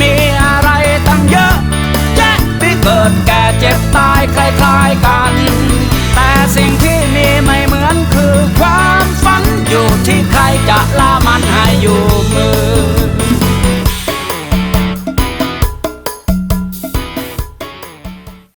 มีอะไรตั้งเยอะแยะที่เกิดแก่เจ็บตายคล้ายๆกัน